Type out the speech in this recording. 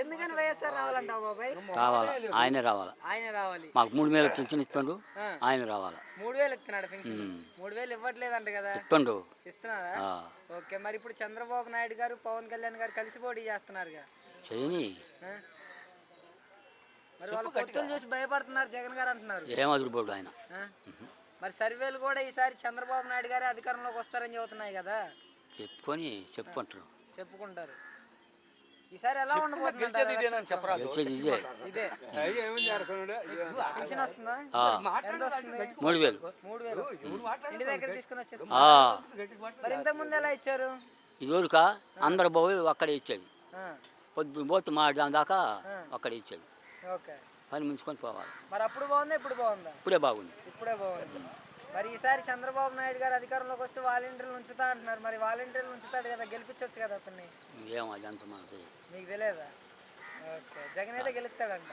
ఎందుకని వైఎస్ఆర్ రావాలంటావు బాబాయ్? రావాలా? ఆయనే రావాలా? ఆయన రావాలి. మాకు మూడు వేలు పింఛన్ ఇస్తుండు. ఆయన రావాలా? మూడు వేలు ఇస్తున్నాడు పెన్షన్ మూడు వేలు ఇవ్వట్లేదంట కదా. ఇస్తుండు. ఇస్తున్నారా ఓకే మరి ఇప్పుడు చంద్రబాబు నాయుడు గారు పవన్ కళ్యాణ్ గారు కలిసి పోటీ చేస్తున్నారుగా. చేయని? మరి వాళ్ళు పొత్తులు చూసి భయపడుతున్నారు జగన్ గారు అంటున్నారు. ఏం ఆయన? మరి సర్వేలు కూడా ఈసారి చంద్రబాబు నాయుడు గారే అధికారంలోకి వస్తారని చెబుతున్నాయి కదా. చెప్పుకొని చెప్పుకుంటారు. చెప్పుకుంటారు. ఈసారి ఎలా ఉండబోతుంది చెప్పరా? గెలిచేది ఇదే. ఇదే. పెన్షన్ వస్తుందా? ఆ, ఎంత వస్తుంది? మూడు వేలు. మూడు వేలు వస్తుంది. ఇంటి దగ్గర తీసుకుని వచ్చేస్తుంది. ఆ, మరి ఇంతకు ముందు ఎలా ఇచ్చారు? ఇదివరక అందరు పోయి అక్కడే ఇచ్చాడు ఆ, పొద్దు పోతు మా దాకా అక్కడే ఇచ్చాడు ఓకే. పని ముంచుకొని పోవాలి. మరి అప్పుడు బాగుందా? ఇప్పుడు బాగుందా? ఇప్పుడే బాగుంది. ఇప్పుడే బాగుంది మరి ఈసారి చంద్రబాబు నాయుడు గారు అధికారంలోకి వస్తే వాలంటీర్లు ఉంచుతా అంటున్నారు. మరి వాలంటీర్లు ఉంచుతాడు కదా గెలిపించవచ్చు కదా అతన్ని? ఏం అది అంత మనకు మీకు తెలియదా? ఓకే. జగన్ అయితే గెలుస్తాడంట.